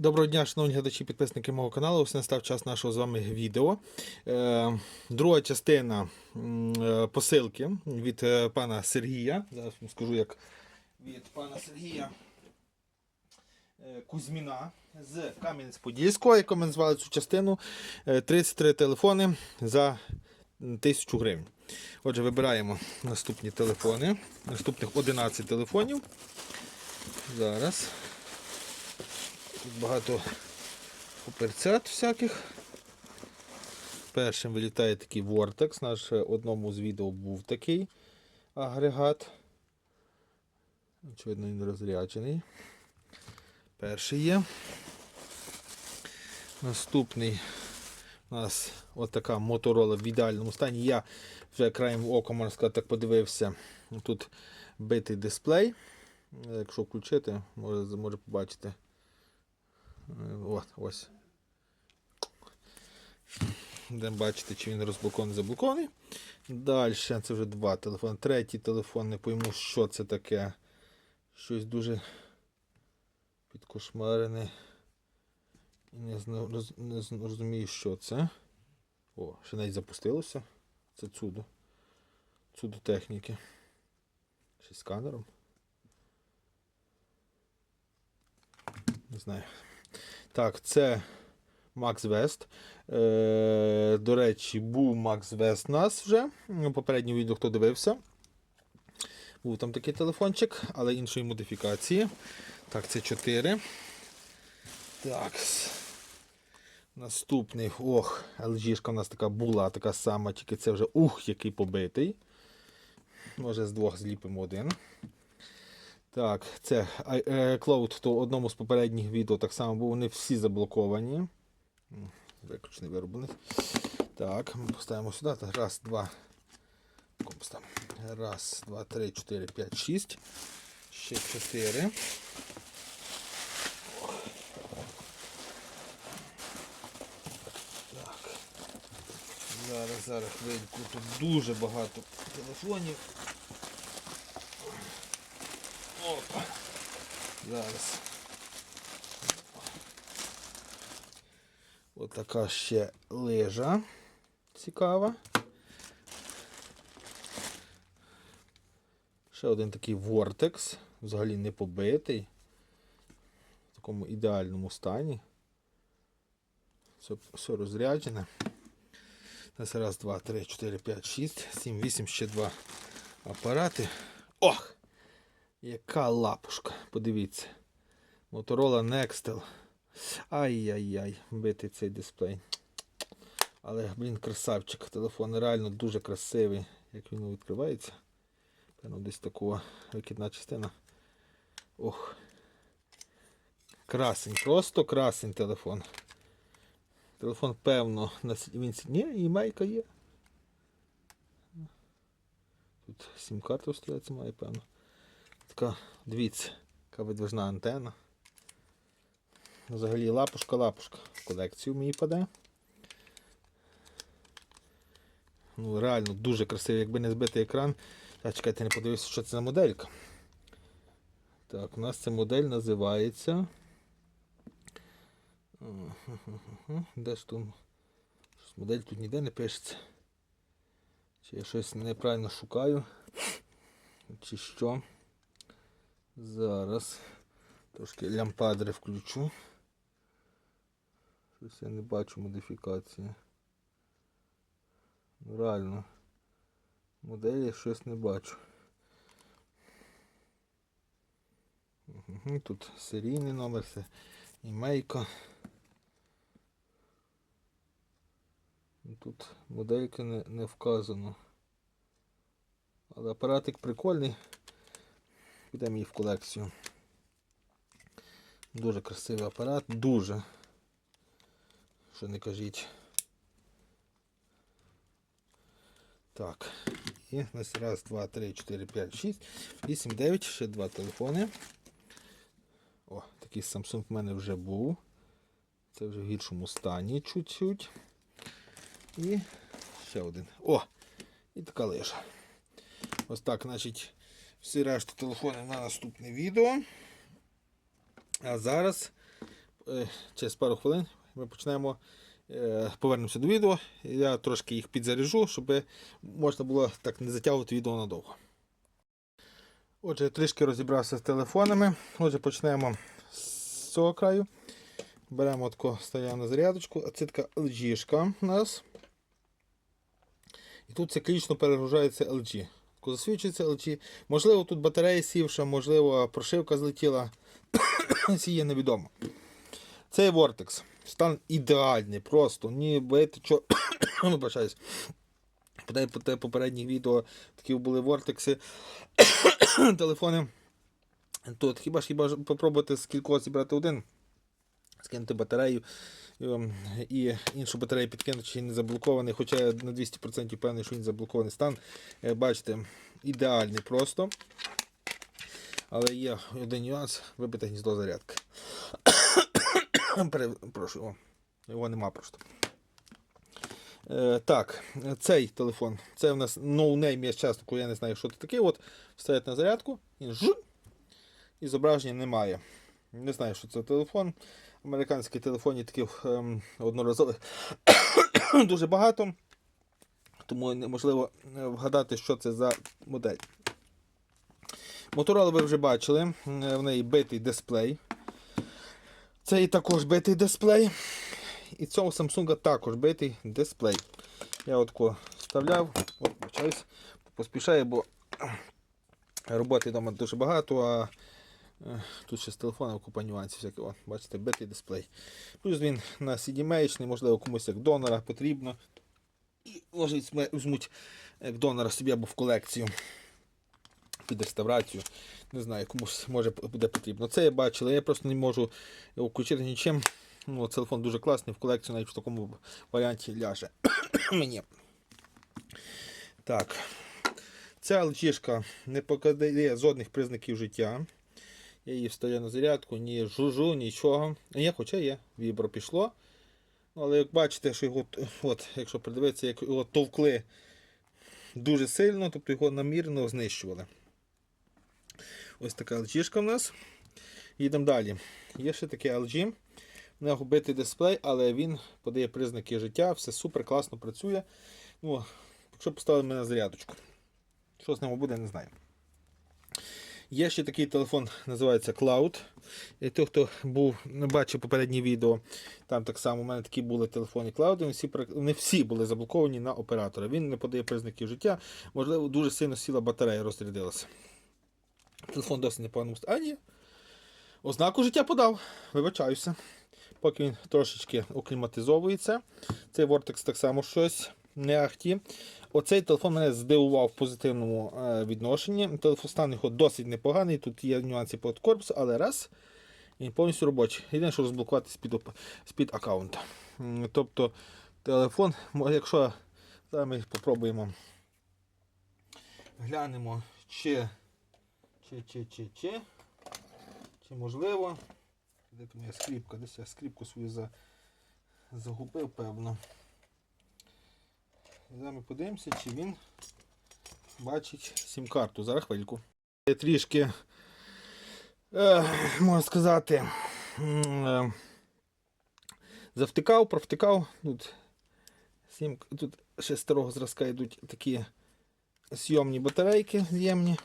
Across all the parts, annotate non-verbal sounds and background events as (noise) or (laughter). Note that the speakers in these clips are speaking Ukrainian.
Доброго дня, шановні глядачі, підписники мого каналу. Ось настав час нашого з вами відео. Е, друга частина е, посилки від е, пана Сергія. Зараз вам скажу, як від пана Сергія Кузьміна з Кам'янець-Подільського, як ми назвали цю частину. Е, 33 телефони за 1000 гривень. Отже, вибираємо наступні телефони. Наступних 11 телефонів. Зараз. Тут багато паперцят всяких. Першим вилітає такий Vortex. Наш в одному з відео був такий агрегат. Очевидно, він розряджений. Перший є. Наступний у нас отака Motorola в ідеальному стані. Я вже краєм ока, можна сказати, так подивився. Тут битий дисплей. Якщо включити, може, може побачити. Е, От, ось. Будемо бачити, чи він розблокований, заблокований. Далі, це вже два телефони. Третій телефон, не пойму, що це таке. Щось дуже підкошмарене. Не, роз- не розумію, що це. О, ще навіть запустилося. Це чудо. Чудо техніки. Ще сканером. Не знаю. Так, це Max West. Е, до речі, був West у нас вже. У попередньому відео хто дивився. Був там такий телефончик, але іншої модифікації. Так, це 4. Так. Наступний. Ох, LG у нас така була, така сама, тільки це вже ух, який побитий. Може з двох зліпимо один. Так, це I- е, Cloud, то одному з попередніх відео так само був, вони всі заблоковані. Виключний вироблений. Так, ми поставимо сюди. Раз, два. Раз, два, три, чотири, п'ять, шість. Ще чотири. Так. Зараз, зараз хвильку. Тут дуже багато телефонів. Опа. Зараз. Ось така ще лижа. Цікава. Ще один такий Vortex. Взагалі не побитий. В такому ідеальному стані. Все, все розряджене. Раз, два, три, чотири, п'ять, шість, сім, вісім, ще два апарати. Ох! Яка лапушка, подивіться. Motorola Nextel. Ай-яй-яй, битий цей дисплей. Але, блін, красавчик. Телефон реально дуже красивий. Як він відкривається. Певно, десь такова викидна частина. Ох. Красень, просто красень телефон. Телефон, певно, він Ні, і майка є. Тут сім-карта стоять, має, певно. Така, дивіться, яка видвижна антенна. Взагалі лапушка-лапушка. В колекцію мені паде. Ну, реально дуже красивий, якби не збитий екран. А чекайте, не подивився, що це за моделька. Так, у нас ця модель називається. Де ж тут? Модель тут ніде не пишеться. Чи я щось неправильно шукаю? Чи що? Зараз. Трошки лямпадри включу. Щось я не бачу модифікації. Ну, реально. Моделі щось не бачу. Тут серійний номер, це імейка. Тут модельки не, не вказано. Але апаратик прикольний. Підемо її в колекцію. Дуже красивий апарат, дуже. Що не кажіть. Так. І у нас раз, два, три, чотири, п'ять, шість, вісім, дев'ять, ще два телефони. О, такий Samsung в мене вже був. Це вже в гіршому стані чуть-чуть. І ще один. О! І така лижа. Ось так, значить, всі решту телефони на наступне відео. А зараз е, через пару хвилин ми почнемо. е, Повернемося до відео. Я трошки їх підзаряжу, щоб можна було так не затягувати відео надовго. Отже, я трішки розібрався з телефонами. Отже, почнемо з цього краю. Беремо таку ставимо зарядочку. А це така LG у нас. І тут циклічно перегружається LG. Тако Засвідчується LG. Можливо, тут батарея сівша, можливо, прошивка злетіла. (coughs) Сіє невідомо. Цей Vortex. Стан ідеальний, просто. Ні бити, що. (coughs) Вибачаюсь. По попередніх відео такі були вортекси (coughs) телефони. Тут хіба ж хіба ж попробувати з кількох зібрати один, скинути батарею і іншу батарею підкинути, чи не заблокований, хоча я на 200% певний, що він заблокований стан. Е, Бачите, ідеальний просто. Але є один нюанс вибите гніздо зарядки. (coughs) Перепрошую, о, його нема просто. Е, так, цей телефон. Це у нас ноунейм, я часто, я не знаю, що це таке. От вставить на зарядку, і жу, і зображення немає. Не знаю, що це телефон. Американські телефони таких ем, одноразових (coughs) дуже багато. Тому неможливо е, вгадати, що це за модель. Моторола ви вже бачили, е, в неї битий дисплей. Це і також битий дисплей. І цього Samsung також битий дисплей. Я отко вставляв, от, поспішаю, бо (coughs) роботи вдома дуже багато, а тут ще з телефоном купа нюансів. всяких. Бачите, битий дисплей. Плюс він на CDMA, можливо, комусь як донора потрібно. І ложить візьмуть як донора собі або в колекцію під реставрацію. Не знаю, комусь може буде потрібно. Це я бачив, але я просто не можу його включити нічим. Ну, телефон дуже класний, в колекцію навіть в такому варіанті ляже. (coughs) Мені. Так. Ця LG не показує жодних признаків життя. Я її вставляю на зарядку, ні жужу, нічого. Ні, хоча є, вібро пішло. Ну, Але як бачите, що його, от, якщо придивитися, як його товкли дуже сильно, тобто його намірно знищували. Ось така LG в нас. Їдемо далі. Є ще таке LG. У нього битий дисплей, але він подає признаки життя, все супер, класно працює. Ну, Якщо поставили мене зарядочку. Що з ним буде, не знаю. Є ще такий телефон, називається Cloud. І той, хто був, бачив попереднє відео, там так само у мене такі були телефони Cloud, вони всі, не всі були заблоковані на оператора. Він не подає признаків життя, можливо, дуже сильно сіла батарея розрядилася. Телефон досить непоганому стані. Ознаку життя подав, вибачаюся. Поки він трошечки окліматизовується. Цей Vortex так само щось не. Оцей телефон мене здивував в позитивному е, відношенні. Телефон стан його досить непоганий. Тут є нюанси під корпус, але раз. Він повністю робочий. Єдине, що розблокувати з-під аккаунта. Тобто телефон, якщо зараз ми спробуємо глянемо, чи, чи, чи, чи, чи, чи можливо. Де тут моя скріпка? Десь я скріпку свою за, загубив, певно. Зараз ми подивимося, чи він бачить сім-карту. Зараз хвильку. Я трішки, е, можна сказати, е, завтикав, провтикав. Тут, сім, тут ще старого зразка йдуть такі зйомні батарейки з'ємні.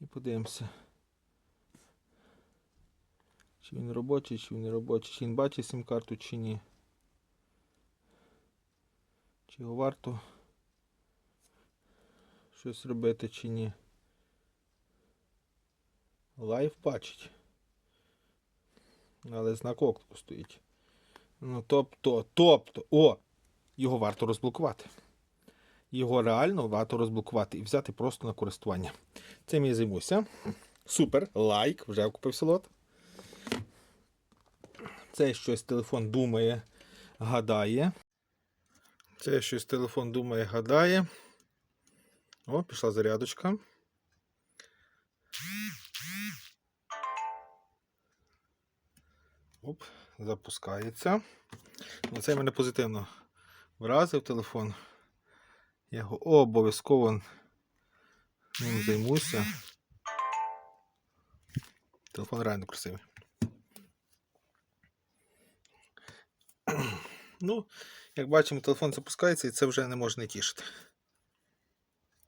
І подивимося. Чи він робочий, чи він не робочий, чи він бачить сім-карту, чи ні. Чи його варто щось робити, чи ні. Лайф бачить. Але знак оклику стоїть. Ну, тобто, тобто, о! Його варто розблокувати. Його реально варто розблокувати і взяти просто на користування. Цим я займуся. Супер, лайк, вже купив лот. Це щось телефон думає, гадає. Це щось телефон думає, гадає. О, пішла зарядочка. Оп, запускається. Оце мене позитивно вразив телефон. Я його обов'язково ним займуся. Телефон реально красивий. Ну, як бачимо, телефон запускається і це вже не може не тішити.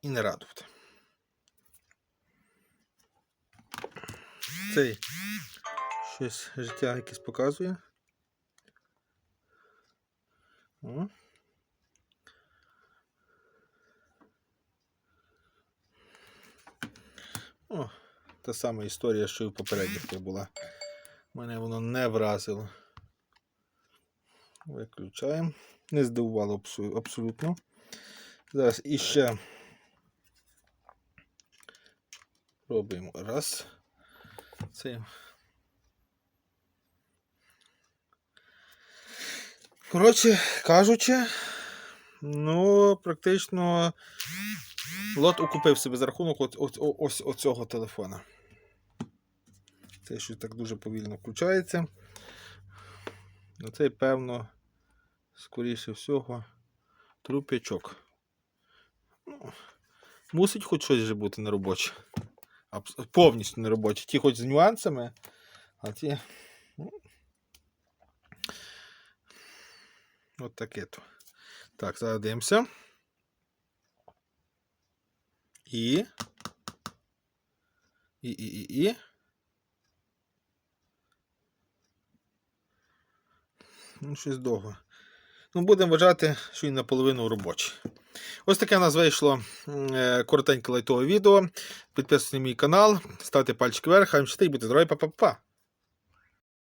І не радувати. Цей щось життя якесь показує. О. О, та сама історія, що і в попередніх була. Мене воно не вразило. Виключаємо. Не здивувало абсолютно. Зараз іще пробуємо раз. Це. Коротше кажучи, ну, практично лот окупив себе за рахунок от, от, о- ось оцього телефона. Це щось так дуже повільно включається. Ну, Це, певно, скоріше всього, труп'ячок. Ну, мусить хоч щось же бути робоче. Абс- Повністю не робоче. Ті хоч з нюансами, а ті. ну, От таке то. Так, зараз дивимося. І. І, і, і, і. Ну, щось довго. Ну, будемо вважати, що він наполовину робочий. Ось таке у нас вийшло е, коротеньке лайтове відео. Підписуйтесь на мій канал, ставте пальчик вверх, хай щастить, будьте здорові, па-па-па.